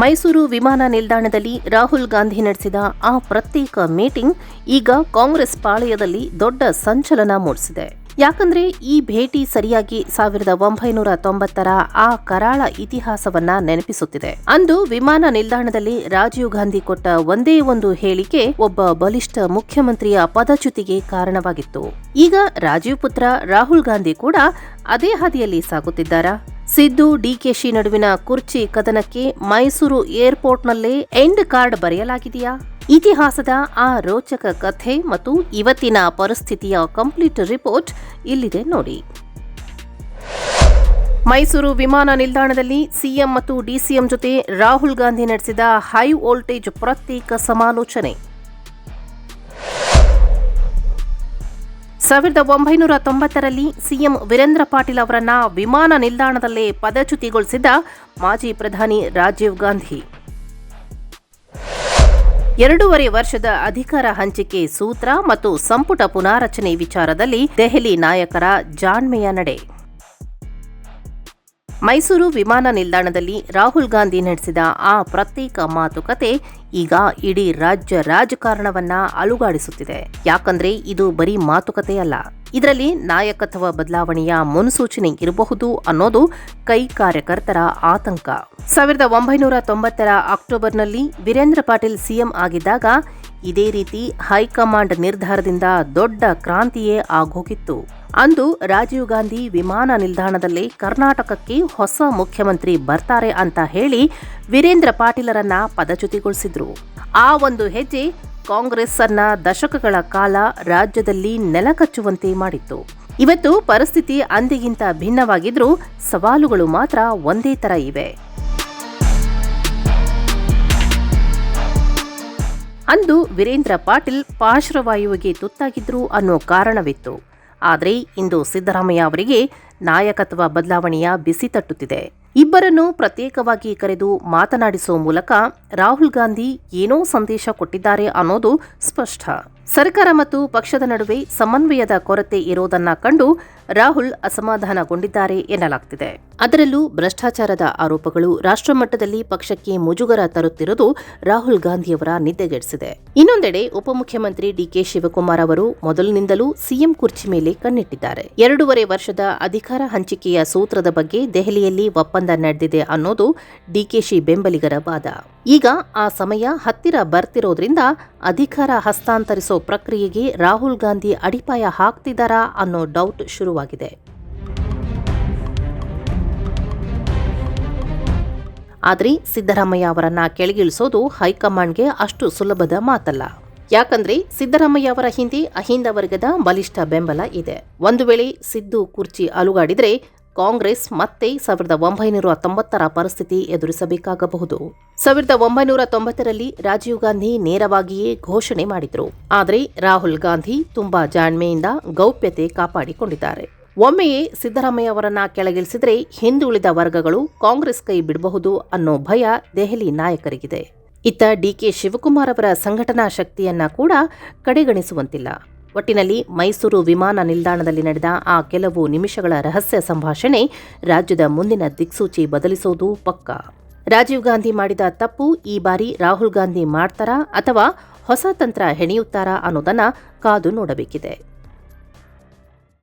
ಮೈಸೂರು ವಿಮಾನ ನಿಲ್ದಾಣದಲ್ಲಿ ರಾಹುಲ್ ಗಾಂಧಿ ನಡೆಸಿದ ಆ ಪ್ರತ್ಯೇಕ ಮೀಟಿಂಗ್ ಈಗ ಕಾಂಗ್ರೆಸ್ ಪಾಳೆಯದಲ್ಲಿ ದೊಡ್ಡ ಸಂಚಲನ ಮೂಡಿಸಿದೆ. ಯಾಕಂದ್ರೆ ಈ ಭೇಟಿ ಸರಿಯಾಗಿ ಸಾವಿರದ ಒಂಬೈನೂರ ತೊಂಬತ್ತರ ಆ ಕರಾಳ ಇತಿಹಾಸವನ್ನ ನೆನಪಿಸುತ್ತಿದೆ. ಅಂದು ವಿಮಾನ ನಿಲ್ದಾಣದಲ್ಲಿ ರಾಜೀವ್ ಗಾಂಧಿ ಕೊಟ್ಟ ಒಂದೇ ಒಂದು ಹೇಳಿಕೆ ಒಬ್ಬ ಬಲಿಷ್ಠ ಮುಖ್ಯಮಂತ್ರಿಯ ಪದಚ್ಯುತಿಗೆ ಕಾರಣವಾಗಿತ್ತು. ಈಗ ರಾಜೀವ್ ಪುತ್ರ ರಾಹುಲ್ ಗಾಂಧಿ ಕೂಡ ಅದೇ ಹಾದಿಯಲ್ಲಿ ಸಾಗುತ್ತಿದ್ದಾರಾ? ಸಿದ್ದು ಡಿಕೆಶಿ ನಡುವಿನ ಕುರ್ಚಿ ಕದನಕ್ಕೆ ಮೈಸೂರು ಏರ್ಪೋರ್ಟ್ನಲ್ಲೇ ಎಂಡ್ ಕಾರ್ಡ್ ಬರೆಯಲಾಗಿದೆಯಾ? ಇತಿಹಾಸದ ಆ ರೋಚಕ ಕಥೆ ಮತ್ತು ಇವತ್ತಿನ ಪರಿಸ್ಥಿತಿಯ ಕಂಪ್ಲೀಟ್ ರಿಪೋರ್ಟ್ ಇಲ್ಲಿದೆ ನೋಡಿ. ಮೈಸೂರು ವಿಮಾನ ನಿಲ್ದಾಣದಲ್ಲಿ ಸಿಎಂ ಮತ್ತು ಡಿಸಿಎಂ ಜೊತೆ ರಾಹುಲ್ ಗಾಂಧಿ ನಡೆಸಿದ ಹೈ ವೋಲ್ಟೇಜ್ ಪ್ರತ್ಯೇಕ ಸಮಾಲೋಚನೆ. ಸಾವಿರದ ಒಂಬೈನೂರ ತೊಂಬತ್ತರಲ್ಲಿ ಸಿಎಂ ವೀರೇಂದ್ರ ಪಾಟೀಲ್ ಅವರನ್ನ ವಿಮಾನ ನಿಲ್ದಾಣದಲ್ಲೇ ಪದಚ್ಯುತಿಗೊಳಿಸಿದ್ದ ಮಾಜಿ ಪ್ರಧಾನಿ ರಾಜೀವ್ ಗಾಂಧಿ. ಎರಡೂವರೆ ವರ್ಷದ ಅಧಿಕಾರ ಹಂಚಿಕೆ ಸೂತ್ರ ಮತ್ತು ಸಂಪುಟ ಪುನಾರಚನೆ ವಿಚಾರದಲ್ಲಿ ದೆಹಲಿ ನಾಯಕರ ಜಾಣ್ಮೆಯ ನಡೆ. ಮೈಸೂರು ವಿಮಾನ ನಿಲ್ದಾಣದಲ್ಲಿ ರಾಹುಲ್ ಗಾಂಧಿ ನಡೆಸಿದ ಆ ಪ್ರತ್ಯೇಕ ಮಾತುಕತೆ ಈಗ ಇಡೀ ರಾಜ್ಯ ರಾಜಕಾರಣವನ್ನ ಅಲುಗಾಡಿಸುತ್ತಿದೆ. ಯಾಕಂದ್ರೆ ಇದು ಬರೀ ಮಾತುಕತೆಯಲ್ಲ ಇದರಲ್ಲಿ ನಾಯಕತ್ವ ಬದಲಾವಣೆಯ ಮುನ್ಸೂಚನೆ ಇರಬಹುದು ಅನ್ನೋದು ಕೈ ಕಾರ್ಯಕರ್ತರ ಆತಂಕ. ಸಾವಿರದ ಒಂಬೈನೂರ ತೊಂಬತ್ತರ ಅಕ್ಟೋಬರ್ನಲ್ಲಿ ವೀರೇಂದ್ರ ಪಾಟೀಲ್ ಸಿಎಂ ಆಗಿದ್ದಾಗ ಇದೇ ರೀತಿ ಹೈಕಮಾಂಡ್ ನಿರ್ಧಾರದಿಂದ ದೊಡ್ಡ ಕ್ರಾಂತಿಯೇ ಆಗೋಗಿತ್ತು. ಅಂದು ರಾಜೀವ್ ಗಾಂಧಿ ವಿಮಾನ ನಿಲ್ದಾಣದಲ್ಲಿ ಕರ್ನಾಟಕಕ್ಕೆ ಹೊಸ ಮುಖ್ಯಮಂತ್ರಿ ಬರ್ತಾರೆ ಅಂತ ಹೇಳಿ ವೀರೇಂದ್ರ ಪಾಟೀಲರನ್ನ ಪದಚ್ಯುತಿಗೊಳಿಸಿದ್ರು. ಆ ಒಂದು ಹೆಜ್ಜೆ ಕಾಂಗ್ರೆಸ್ ಅನ್ನ ದಶಕಗಳ ಕಾಲ ರಾಜ್ಯದಲ್ಲಿ ನೆಲಕಚ್ಚುವಂತೆ ಮಾಡಿತ್ತು. ಇವತ್ತು ಪರಿಸ್ಥಿತಿ ಅಂದಿಗಿಂತ ಭಿನ್ನವಾಗಿದ್ರೂ ಸವಾಲುಗಳು ಮಾತ್ರ ಒಂದೇ ತರ ಇವೆ. ಅಂದು ವೀರೇಂದ್ರ ಪಾಟೀಲ್ ಪಾರ್ಶ್ವವಾಯುವಿಗೆ ತುತ್ತಾಗಿದ್ರು ಅನ್ನೋ ಕಾರಣವಿತ್ತು. ಆದರೆ ಇಂದು ಸಿದ್ದರಾಮಯ್ಯ ಅವರಿಗೆ ನಾಯಕತ್ವ ಬದಲಾವಣೆಯ ಬಿಸಿ ತಟ್ಟುತ್ತಿದೆ. ಇಬ್ಬರನ್ನು ಪ್ರತ್ಯೇಕವಾಗಿ ಕರೆದು ಮಾತನಾಡಿಸುವ ಮೂಲಕ ರಾಹುಲ್ ಗಾಂಧಿ ಏನೋ ಸಂದೇಶ ಕೊಟ್ಟಿದ್ದಾರೆ ಅನ್ನೋದು ಸ್ಪಷ್ಟ. ಸರ್ಕಾರ ಮತ್ತು ಪಕ್ಷದ ನಡುವೆ ಸಮನ್ವಯದ ಕೊರತೆ ಇರೋದನ್ನ ಕಂಡು ರಾಹುಲ್ ಅಸಮಾಧಾನಗೊಂಡಿದ್ದಾರೆ ಎನ್ನಲಾಗ್ತಿದೆ. ಅದರಲ್ಲೂ ಭ್ರಷ್ಟಾಚಾರದ ಆರೋಪಗಳು ರಾಷ್ಟ್ರಮಟ್ಟದಲ್ಲಿ ಪಕ್ಷಕ್ಕೆ ಮುಜುಗರ ತರುತ್ತಿರುವುದು ರಾಹುಲ್ ಗಾಂಧಿಯವರ ನಿದ್ದೆಗೆಡಿಸಿದೆ. ಇನ್ನೊಂದೆಡೆ ಉಪಮುಖ್ಯಮಂತ್ರಿ ಡಿಕೆ ಶಿವಕುಮಾರ್ ಅವರು ಮೊದಲಿನಿಂದಲೂ ಸಿಎಂ ಕುರ್ಚಿ ಮೇಲೆ ಕಣ್ಣಿಟ್ಟಿದ್ದಾರೆ. ಎರಡೂವರೆ ವರ್ಷದ ಅಧಿಕಾರ ಹಂಚಿಕೆಯ ಸೂತ್ರದ ಬಗ್ಗೆ ದೆಹಲಿಯಲ್ಲಿ ಒಪ್ಪಂದ ನಡೆದಿದೆ ಅನ್ನೋದು ಡಿಕೆಶಿ ಬೆಂಬಲಿಗರ ವಾದ. ಈಗ ಆ ಸಮಯ ಹತ್ತಿರ ಬರ್ತಿರೋದ್ರಿಂದ ಅಧಿಕಾರ ಹಸ್ತಾಂತರಿಸೋ ಪ್ರಕ್ರಿಯೆಗೆ ರಾಹುಲ್ ಗಾಂಧಿ ಅಡಿಪಾಯ ಹಾಕ್ತಿದ್ದಾರಾ ಅನ್ನೋ ಡೌಟ್ ಶುರುವಾಗಿದೆ. ಆದರೆ ಸಿದ್ದರಾಮಯ್ಯ ಅವರನ್ನ ಕೆಳಗಿಳಿಸೋದು ಹೈಕಮಾಂಡ್ಗೆ ಅಷ್ಟು ಸುಲಭದ ಮಾತಲ್ಲ. ಯಾಕಂದ್ರೆ ಸಿದ್ದರಾಮಯ್ಯ ಅವರ ಹಿಂದೆ ಅಹಿಂದ ವರ್ಗದ ಬಲಿಷ್ಠ ಬೆಂಬಲ ಇದೆ. ಒಂದು ವೇಳೆ ಸಿದ್ದು ಕುರ್ಚಿ ಅಲುಗಾಡಿದರೆ ಕಾಂಗ್ರೆಸ್ ಮತ್ತೆ ಸಾವಿರದ ಒಂಬೈನೂರ ತೊಂಬತ್ತರ ಪರಿಸ್ಥಿತಿ ಎದುರಿಸಬೇಕಾಗಬಹುದು. ಸಾವಿರದ ಒಂಬೈನೂರ ತೊಂಬತ್ತರಲ್ಲಿ ರಾಜೀವ್ ಗಾಂಧಿ ನೇರವಾಗಿಯೇ ಘೋಷಣೆ ಮಾಡಿದ್ರು. ಆದರೆ ರಾಹುಲ್ ಗಾಂಧಿ ತುಂಬಾ ಜಾಣ್ಮೆಯಿಂದ ಗೌಪ್ಯತೆ ಕಾಪಾಡಿಕೊಂಡಿದ್ದಾರೆ. ಒಮ್ಮೆಯೇ ಸಿದ್ದರಾಮಯ್ಯ ಅವರನ್ನ ಕೆಳಗಿಳಿಸಿದರೆ ಹಿಂದುಳಿದ ವರ್ಗಗಳು ಕಾಂಗ್ರೆಸ್ ಕೈ ಬಿಡಬಹುದು ಅನ್ನೋ ಭಯ ದೆಹಲಿ ನಾಯಕರಿಗಿದೆ. ಇತ್ತ ಡಿ ಕೆ ಶಿವಕುಮಾರ್ ಅವರ ಸಂಘಟನಾ ಶಕ್ತಿಯನ್ನ ಕೂಡ ಕಡೆಗಣಿಸುವಂತಿಲ್ಲ. ಒಟ್ಟಿನಲ್ಲಿ ಮೈಸೂರು ವಿಮಾನ ನಿಲ್ದಾಣದಲ್ಲಿ ನಡೆದ ಆ ಕೆಲವು ನಿಮಿಷಗಳ ರಹಸ್ಯ ಸಂಭಾಷಣೆ ರಾಜ್ಯದ ಮುಂದಿನ ದಿಕ್ಸೂಚಿ ಬದಲಿಸೋದು ಪಕ್ಕ. ರಾಜೀವ್ ಗಾಂಧಿ ಮಾಡಿದ ತಪ್ಪು ಈ ಬಾರಿ ರಾಹುಲ್ ಗಾಂಧಿ ಮಾಡ್ತಾರಾ ಅಥವಾ ಹೊಸ ತಂತ್ರ ಹೆಣೆಯುತ್ತಾರಾ ಅನ್ನೋದನ್ನ ಕಾದು ನೋಡಬೇಕಿದೆ.